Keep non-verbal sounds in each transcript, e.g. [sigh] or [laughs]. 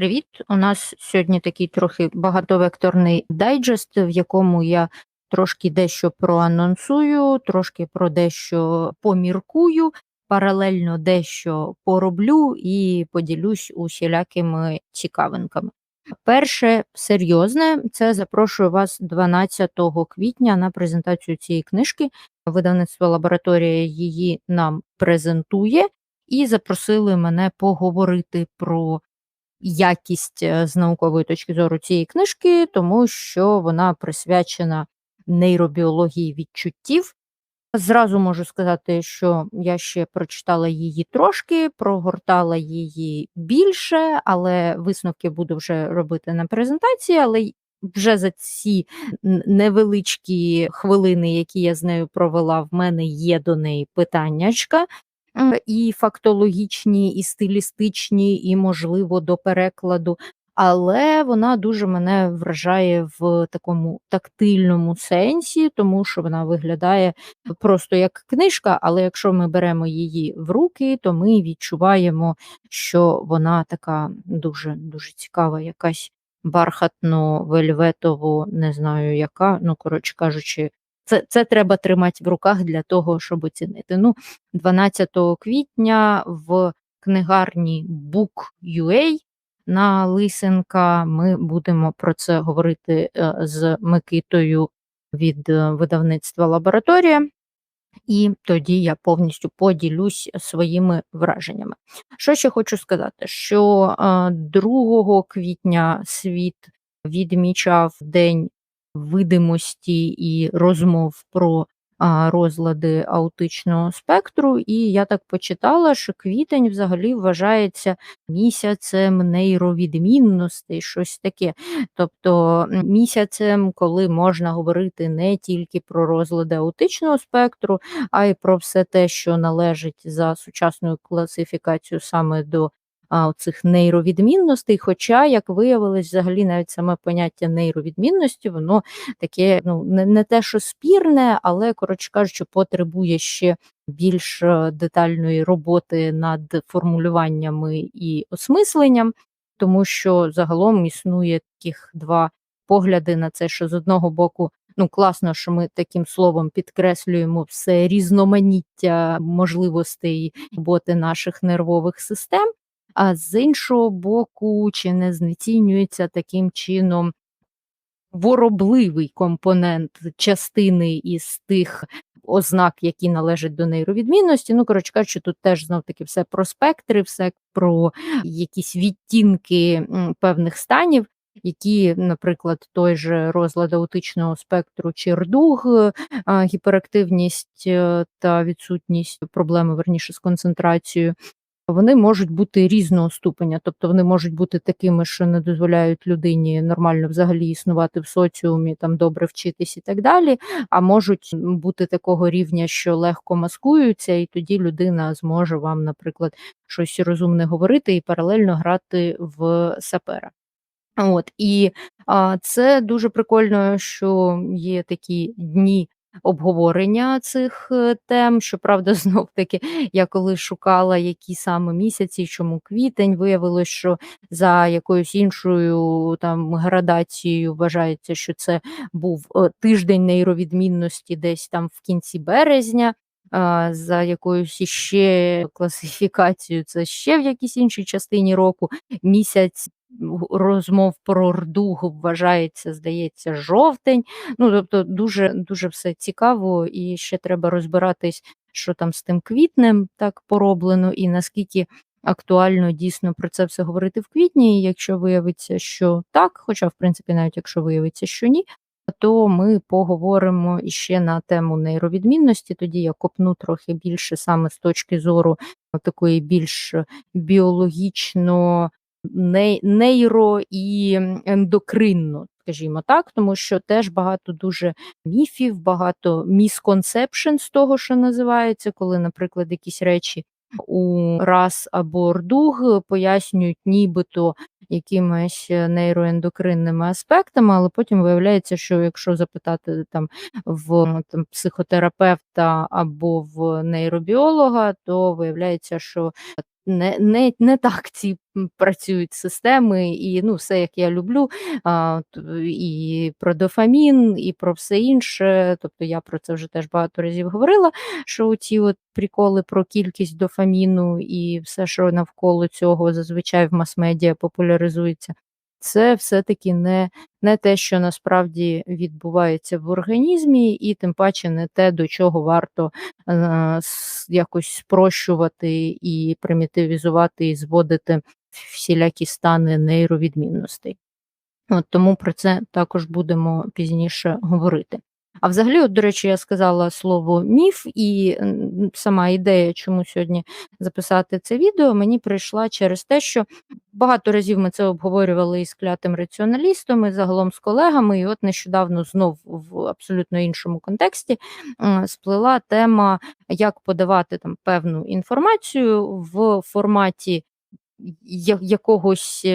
Привіт! У нас сьогодні такий трохи багатовекторний дайджест, в якому я трошки дещо проанонсую, трошки про дещо поміркую, паралельно дещо пороблю і поділюсь усілякими цікавинками. Перше серйозне це запрошую вас 12 квітня на презентацію цієї книжки. Видавництво лабораторія її нам презентує і запросили мене поговорити про якість е, з наукової точки зору цієї книжки, тому що вона присвячена нейробіології відчуттів. Зразу можу сказати, що я ще прочитала її трошки, прогортала її більше, але висновки буду вже робити на презентації. Але вже за ці невеличкі хвилини, які я з нею провела, в мене є до неї питаннячка. І фактологічні, і стилістичні, і, можливо, до перекладу. Але вона дуже мене вражає в такому тактильному сенсі, тому що вона виглядає просто як книжка, але якщо ми беремо її в руки, то ми відчуваємо, що вона така дуже дуже цікава, якась бархатно вельветово, не знаю яка, ну коротше кажучи, це це треба тримати в руках для того, щоб оцінити. Ну, 12 квітня в книгарні Book.ua на Лисенка ми будемо про це говорити е, з Микитою від е, видавництва Лабораторія. І тоді я повністю поділюсь своїми враженнями. Що ще хочу сказати, що 2 е, квітня світ відмічав День видимості і розмов про розлади аутичного спектру, і я так почитала, що квітень взагалі вважається місяцем нейровідмінностей, щось таке. Тобто місяцем, коли можна говорити не тільки про розлади аутичного спектру, а й про все те, що належить за сучасною класифікацією саме до а, цих нейровідмінностей. Хоча, як виявилось, взагалі навіть саме поняття нейровідмінності, воно таке ну не, не те, що спірне, але, коротше кажучи, потребує ще більш е, детальної роботи над формулюваннями і осмисленням, тому що загалом існує таких два погляди на це, що з одного боку. Ну, класно, що ми таким словом підкреслюємо все різноманіття можливостей роботи наших нервових систем, а з іншого боку, чи не знецінюється таким чином воробливий компонент частини із тих ознак, які належать до нейровідмінності. Ну, коротше кажучи, тут теж знов таки все про спектри, все про якісь відтінки певних станів. Які, наприклад, той же розлад аутичного спектру чи рдуг, гіперактивність е, та відсутність проблеми верніше з концентрацією, вони можуть бути різного ступеня, тобто вони можуть бути такими, що не дозволяють людині нормально взагалі існувати в соціумі, там добре вчитись і так далі. А можуть бути такого рівня, що легко маскуються, і тоді людина зможе вам, наприклад, щось розумне говорити і паралельно грати в сапера. От і а, це дуже прикольно, що є такі дні обговорення цих е, тем. Щоправда, [laughs] знов таки, я коли шукала, які саме місяці, чому квітень, виявилось, що за якоюсь іншою там градацією вважається, що це був е, тиждень нейровідмінності десь там в кінці березня. За якоюсь іще класифікацією, це ще в якійсь іншій частині року місяць розмов про рдуг вважається, здається, жовтень. Ну, тобто, дуже дуже все цікаво, і ще треба розбиратись, що там з тим квітнем так пороблено, і наскільки актуально дійсно про це все говорити в квітні. І якщо виявиться, що так, хоча, в принципі, навіть якщо виявиться, що ні. То ми поговоримо іще на тему нейровідмінності. Тоді я копну трохи більше саме з точки зору такої більш біологічно нейро і ендокринно, скажімо так, тому що теж багато дуже міфів, багато місконцепшн з того, що називається, коли, наприклад, якісь речі у раз або рдуг пояснюють нібито якимись нейроендокринними аспектами, але потім виявляється, що якщо запитати там в там, психотерапевта або в нейробіолога, то виявляється, що не не не так ці, працюють системи і, ну, все, як я люблю, а, і про дофамін, і про все інше. Тобто я про це вже теж багато разів говорила, що ці от приколи про кількість дофаміну і все, що навколо цього зазвичай в мас-медіа популяризується, це все-таки не не те, що насправді відбувається в організмі, і тим паче не те, до чого варто е, якось спрощувати і примітивізувати, і зводити всілякі стани нейровідмінностей. От Тому про це також будемо пізніше говорити. А взагалі, от, до речі, я сказала слово міф, і сама ідея, чому сьогодні записати це відео, мені прийшла через те, що багато разів ми це обговорювали із клятим раціоналістом, і загалом з колегами, і от нещодавно знов в абсолютно іншому контексті сплила тема, як подавати там певну інформацію в форматі якогось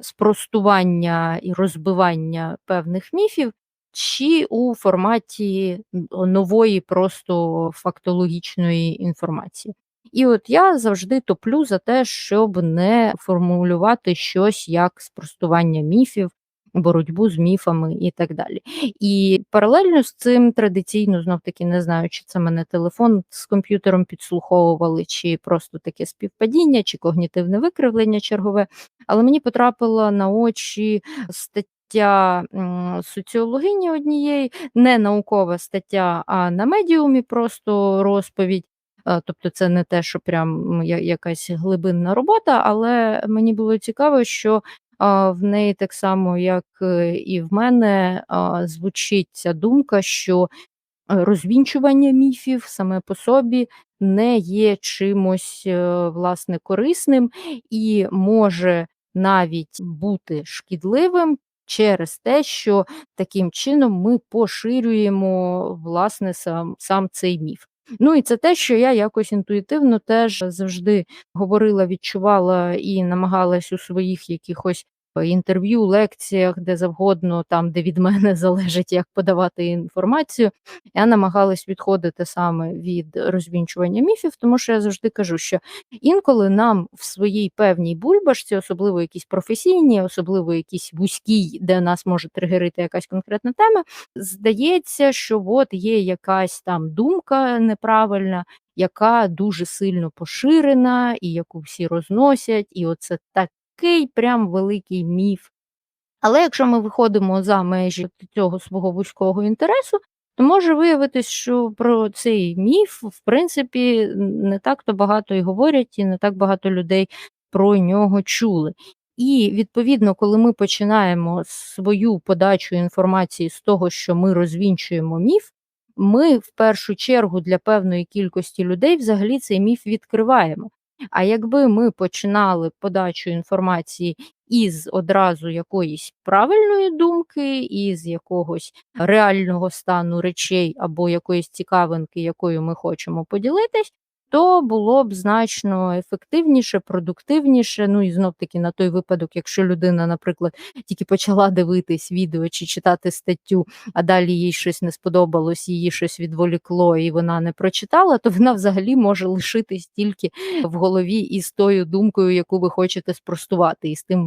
спростування і розбивання певних міфів, чи у форматі нової просто фактологічної інформації. І от я завжди топлю за те, щоб не формулювати щось як спростування міфів, боротьбу з міфами і так далі. І паралельно з цим традиційно, знов таки, не знаю, чи це мене телефон з комп'ютером підслуховували, чи просто таке співпадіння, чи когнітивне викривлення чергове. Але мені потрапила на очі стаття стаття соціологині однієї, не наукова стаття, а на медіумі просто розповідь. Тобто це не те, що прям якась глибинна робота, але мені було цікаво, що в неї так само, як е, і в мене, звучить ця думка, що розвінчування міфів саме по собі не є чимось е, власне корисним і може навіть бути шкідливим через те, що таким чином ми поширюємо власне сам, сам цей міф. Ну і це те, що я якось інтуїтивно теж завжди говорила, відчувала і намагалась у своїх якихось інтерв'ю, лекціях, де завгодно, там, де від мене [laughs] залежить, як подавати інформацію, я намагалась відходити саме від розвінчування міфів, тому що я завжди кажу, що інколи нам в своїй певній бульбашці, особливо якісь професійні, особливо якісь вузькій, де нас може тригерити якась конкретна тема, здається, що от є якась там думка неправильна. Яка дуже сильно поширена, і яку всі розносять, і оце так такий прям великий міф. Але якщо ми виходимо за межі цього свого вузького інтересу, то може виявитись, що про цей міф, в принципі, не так-то багато і говорять, і не так багато людей про нього чули. І відповідно, коли ми починаємо свою подачу інформації з того, що ми розвінчуємо міф, ми в першу чергу для певної кількості людей взагалі цей міф відкриваємо. А якби ми починали подачу інформації із одразу якоїсь правильної думки, із якогось реального стану речей або якоїсь цікавинки, якою ми хочемо поділитись, то було б значно ефективніше, продуктивніше. Ну і знов таки на той випадок, якщо людина, наприклад, тільки почала дивитись відео чи читати статтю, а далі їй щось не сподобалось, її щось відволікло, і вона не прочитала, то вона взагалі може лишитись тільки в голові із тою думкою, яку ви хочете спростувати, і з тим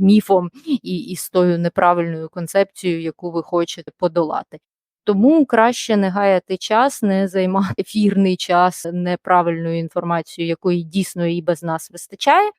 міфом, і, і з тою неправильною концепцією, яку ви хочете подолати. Тому краще не гаяти час, не займати ефірний час неправильною інформацією, якої дійсно і без нас вистачає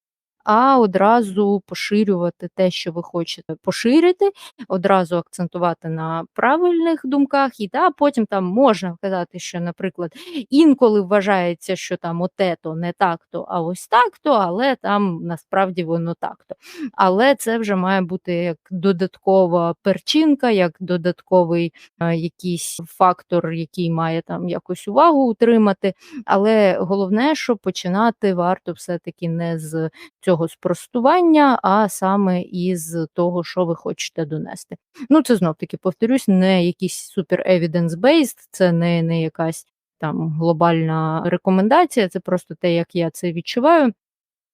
а одразу поширювати те, що ви хочете поширити, одразу акцентувати на правильних думках, і та потім там можна казати, що, наприклад, інколи вважається, що там оте-то не так-то, а ось так-то, але там насправді воно так-то. Але це вже має бути як додаткова перчинка, як додатковий е, якийсь фактор, який має там якось увагу утримати. Але головне, що починати варто все-таки не з цього цього спростування, а саме із того, що ви хочете донести. Ну, це знов таки повторюсь, не якийсь супер evidence-based, це не, не якась там глобальна рекомендація, це просто те, як я це відчуваю.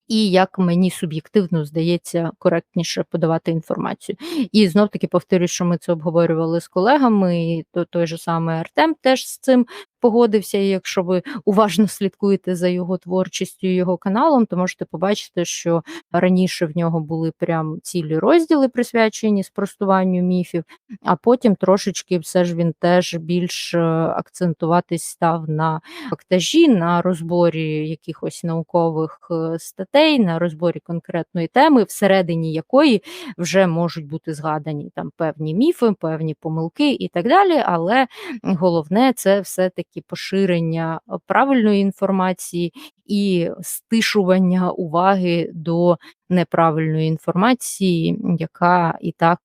І як мені суб'єктивно здається коректніше подавати інформацію. І знов таки повторюю, що ми це обговорювали з колегами, і то той же самий Артем теж з цим погодився. І якщо ви уважно слідкуєте за його творчістю і його каналом, то можете побачити, що раніше в нього були прям цілі розділи присвячені спростуванню міфів, а потім трошечки все ж він теж більш е, акцентуватись став на фактажі, на розборі якихось наукових е, статей, на розборі конкретної теми, всередині якої вже можуть бути згадані там певні міфи, певні помилки і так далі. Але головне це все-таки поширення правильної інформації і стишування уваги до неправильної інформації, яка і так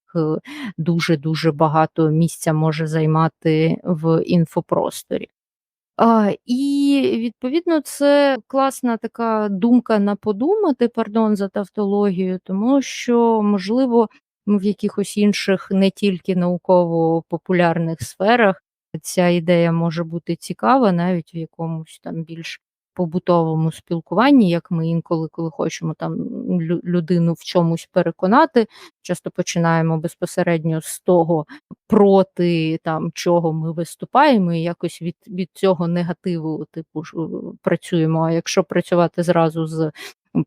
дуже дуже багато місця може займати в інфопросторі. І відповідно це класна така думка на подумати, пардон за тавтологію, тому що, можливо, в якихось інших не тільки науково-популярних сферах ця ідея може бути цікава, навіть в якомусь там більш побутовому спілкуванні, як ми інколи, коли хочемо там людину в чомусь переконати, часто починаємо безпосередньо з того, проти там чого ми виступаємо, і якось від від цього негативу типу ж, працюємо. А якщо працювати зразу з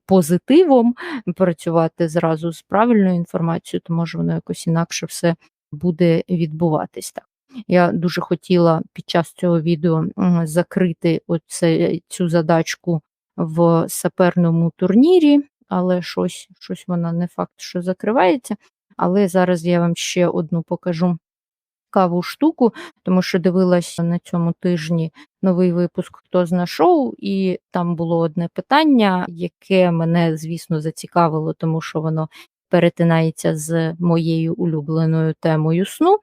позитивом, працювати зразу з правильною інформацією, то може воно якось інакше все буде відбуватись так. Я дуже хотіла під час цього відео закрити оце, цю задачку в саперному турнірі, але щось, щось вона не факт, що закривається. Але зараз я вам ще одну покажу цікаву штуку, тому що дивилася на цьому тижні новий випуск Хто зна шоу, і там було одне питання, яке мене, звісно, зацікавило, тому що воно перетинається з моєю улюбленою темою сну.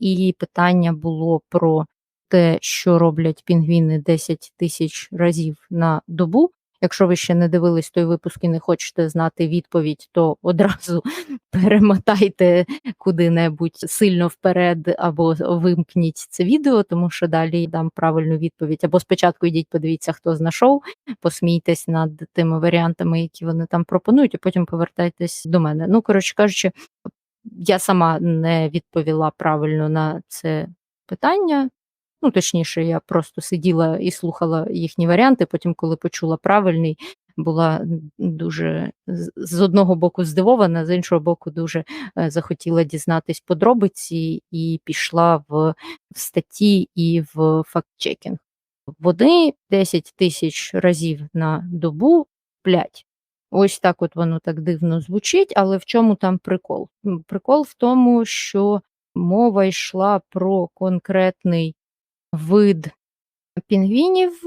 І питання було про те, що роблять пінгвіни 10 тисяч разів на добу. Якщо ви ще не дивились той випуск і не хочете знати відповідь, то одразу [laughs] перемотайте куди-небудь сильно вперед, або вимкніть це відео, тому що далі дам правильну відповідь. Або спочатку йдіть, подивіться, хто знайшов, посмійтесь над тими варіантами, які вони там пропонують, а потім повертайтесь до мене. Ну, коротше кажучи, я сама не відповіла правильно на це питання. Ну, точніше, я просто сиділа і слухала їхні варіанти. Потім, коли почула правильний, була дуже з одного боку здивована, з іншого боку, дуже е, захотіла дізнатись подробиці і пішла в статті і в фактчекінг. Вони 10 тисяч разів на добу сплять. Ось так от воно так дивно звучить, але в чому там прикол? Прикол в тому, що мова йшла про конкретний вид пінгвінів,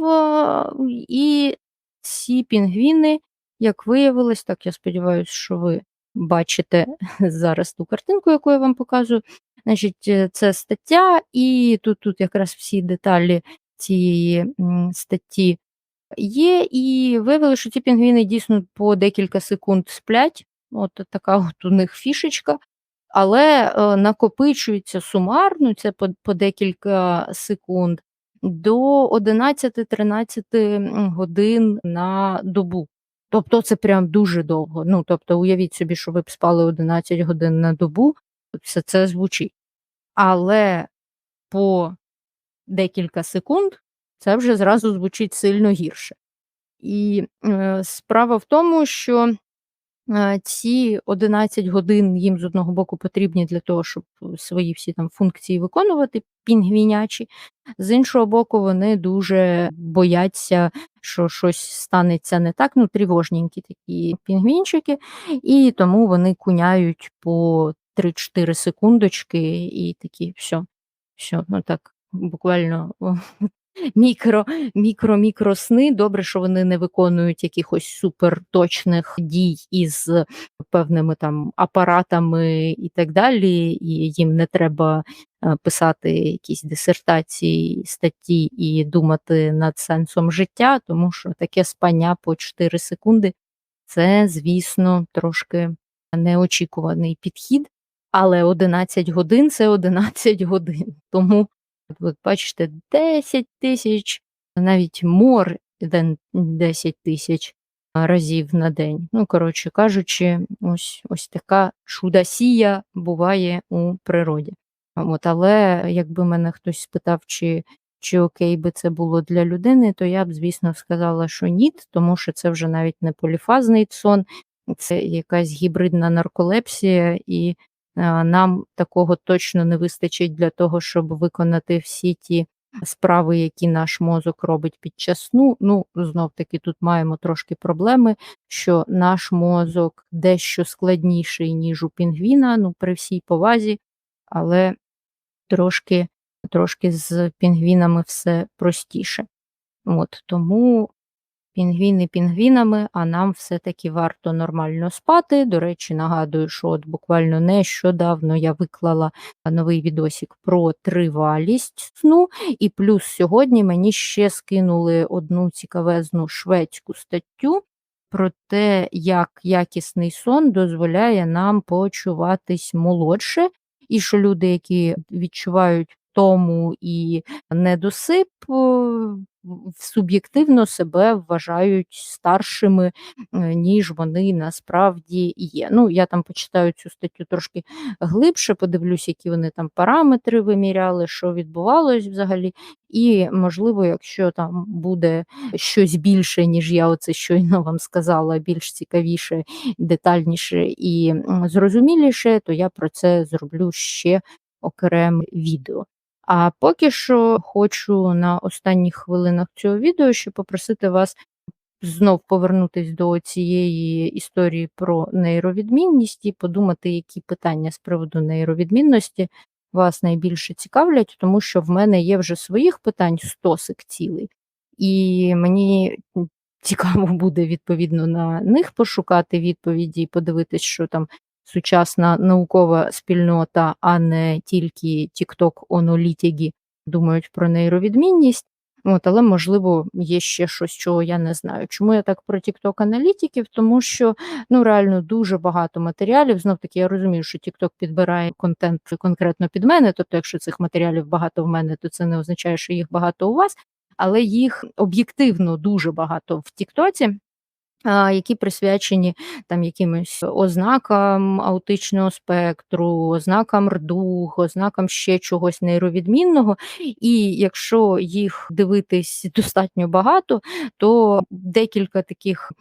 і ці пінгвіни, як виявилось, так я сподіваюся, що ви бачите [laughs] зараз ту картинку, яку я вам показую. Значить, е, це стаття, і тут, тут якраз всі деталі цієї статті є, і виявили, що ці пінгвіни дійсно по декілька секунд сплять. От така от у них фішечка але е, накопичується сумарно, це по, по декілька секунд, до 11-13 годин на добу. Тобто це прям дуже довго. Ну, тобто, уявіть собі, що ви б спали 11 годин на добу, все це звучить. Але по декілька секунд це вже зразу звучить сильно гірше. І е, справа в тому, що ці 11 годин їм з одного боку потрібні для того, щоб свої всі там функції виконувати пінгвінячі, з іншого боку, вони дуже бояться, що щось станеться не так, ну тривожненькі такі пінгвінчики, і тому вони куняють по 3-4 секундочки і такі все, все, ну так буквально [laughs] мікро, мікро, мікросни. Добре, що вони не виконують якихось суперточних дій із певними там апаратами і так далі, і їм не треба е, писати якісь дисертації, статті і думати над сенсом життя, тому що таке спання по 4 секунди це, звісно, трошки неочікуваний підхід. Але 11 годин це 11 годин. Тому От бачите, 10 тисяч, навіть мор 10 тисяч разів на день. Ну, коротше кажучи, ось ось така чудосія буває у природі. От, Але якби мене хтось спитав, чи чи окей би це було для людини, то я б, звісно, сказала, що ні, тому що це вже навіть не поліфазний сон, це якась гібридна нарколепсія, і нам такого точно не вистачить для того, щоб виконати всі ті справи, які наш мозок робить під час сну. Ну, знов таки, тут маємо трошки проблеми, що наш мозок дещо складніший, ніж у пінгвіна, ну, при всій повазі, але трошки, трошки з пінгвінами все простіше. От, тому пінгвіни пінгвінами, а нам все-таки варто нормально спати. До речі, нагадую, що от буквально нещодавно я виклала новий відосик про тривалість сну, і плюс сьогодні мені ще скинули одну цікавезну шведську статтю про те, як якісний сон дозволяє нам почуватись молодше, і що люди, які відчувають втому і недосип, суб'єктивно себе вважають старшими, е, ніж вони насправді є. Ну, я там почитаю цю статтю трошки глибше, подивлюсь, які вони там параметри виміряли, що відбувалось взагалі. І, можливо, якщо там буде щось більше, ніж я оце щойно вам сказала, більш цікавіше, детальніше і зрозуміліше, то я про це зроблю ще окреме відео. А поки що хочу на останніх хвилинах цього відео ще попросити вас знов повернутись до цієї історії про нейровідмінність і подумати, які питання з приводу нейровідмінності вас найбільше цікавлять, тому що в мене є вже своїх питань стосик цілий, і мені цікаво буде відповідно на них пошукати відповіді і подивитись, що там сучасна наукова спільнота, а не тільки тікток онолітіги думають про нейровідмінність. От, Але, можливо, є ще щось, чого я не знаю. Чому я так про тікток аналітиків? Тому що ну реально дуже багато матеріалів. Знов таки я розумію, що Тікток підбирає контент конкретно під мене. Тобто, якщо цих матеріалів багато в мене, то це не означає, що їх багато у вас, але їх об'єктивно дуже багато в Тіктоці які присвячені там якимось ознакам аутичного спектру, ознакам рдух, ознакам ще чогось нейровідмінного. І якщо їх дивитись достатньо багато, то декілька таких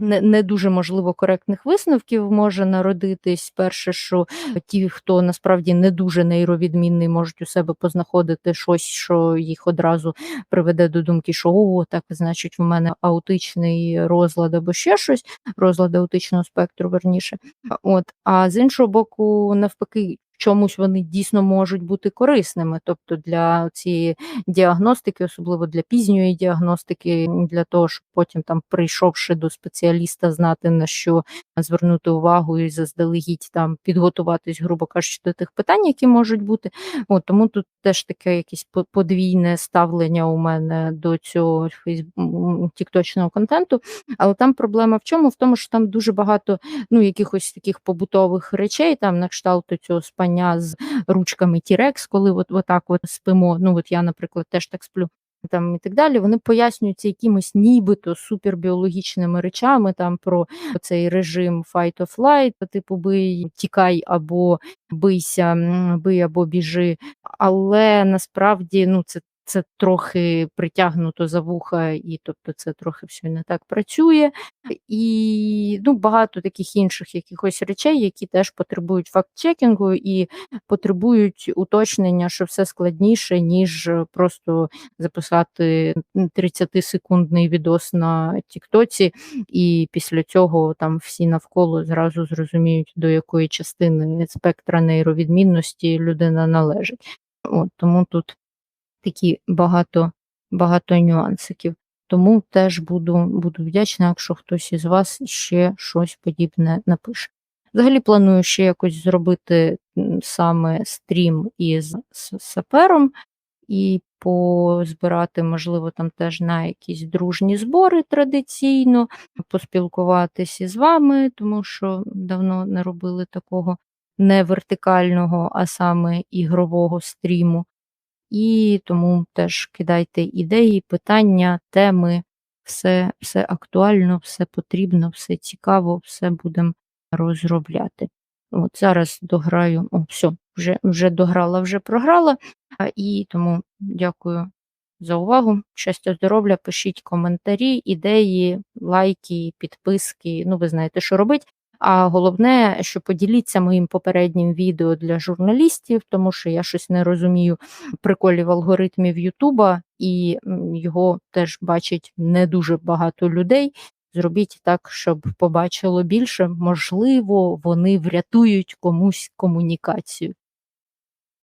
не не дуже можливо коректних висновків може народитись. Перше, що ті, хто насправді не дуже нейровідмінний, можуть у себе познаходити щось, що їх одразу приведе до думки, що о, так значить, в мене аутичний розлад або ще щось, розлад аутичного спектру, верніше. От, а з іншого боку, навпаки, чомусь вони дійсно можуть бути корисними. Тобто для цієї діагностики, особливо для пізньої діагностики, для того, щоб потім там, прийшовши до спеціаліста, знати на що звернути увагу і заздалегідь там підготуватись, грубо кажучи, до тих питань, які можуть бути. От Тому тут теж таке якесь подвійне ставлення у мене до цього тікточного контенту. Але там проблема в чому? В тому, що там дуже багато ну, якихось таких побутових речей, там на кшталту цього спання з ручками Тірекс, коли от, отак от спимо. Ну от я, наприклад, теж так сплю там і так далі, вони пояснюються якимись нібито супербіологічними речами там про цей режим fight or flight, типу бий, тікай або бийся, бий або біжи. Але насправді ну це це трохи притягнуто за вуха, і тобто це трохи все не так працює. І ну, багато таких інших якихось речей, які теж потребують факт-чекінгу і потребують уточнення, що все складніше, ніж просто записати 30-секундний відос на Тіктоці, і після цього там всі навколо зразу зрозуміють, до якої частини спектра нейровідмінності людина належить. От Тому тут такі багато багато нюансиків. Тому теж буду буду вдячна, якщо хтось із вас ще щось подібне напише. Взагалі планую ще якось зробити саме стрім із сапером і позбирати, можливо, там теж на якісь дружні збори традиційно, поспілкуватися із вами, тому що давно не робили такого не вертикального, а саме ігрового стріму. І тому теж кидайте ідеї, питання, теми, все все актуально, все потрібно, все цікаво, все будемо розробляти. От Зараз дограю, о, все, вже вже дограла, вже програла, і тому дякую за увагу. Щастя, здоров'я, пишіть коментарі, ідеї, лайки, підписки. Ну, ви знаєте, що робить. А головне, що поділіться моїм попереднім відео для журналістів, тому що я щось не розумію приколів алгоритмів Ютуба, і його теж бачить не дуже багато людей. Зробіть так, щоб побачило більше. Можливо, вони врятують комусь комунікацію.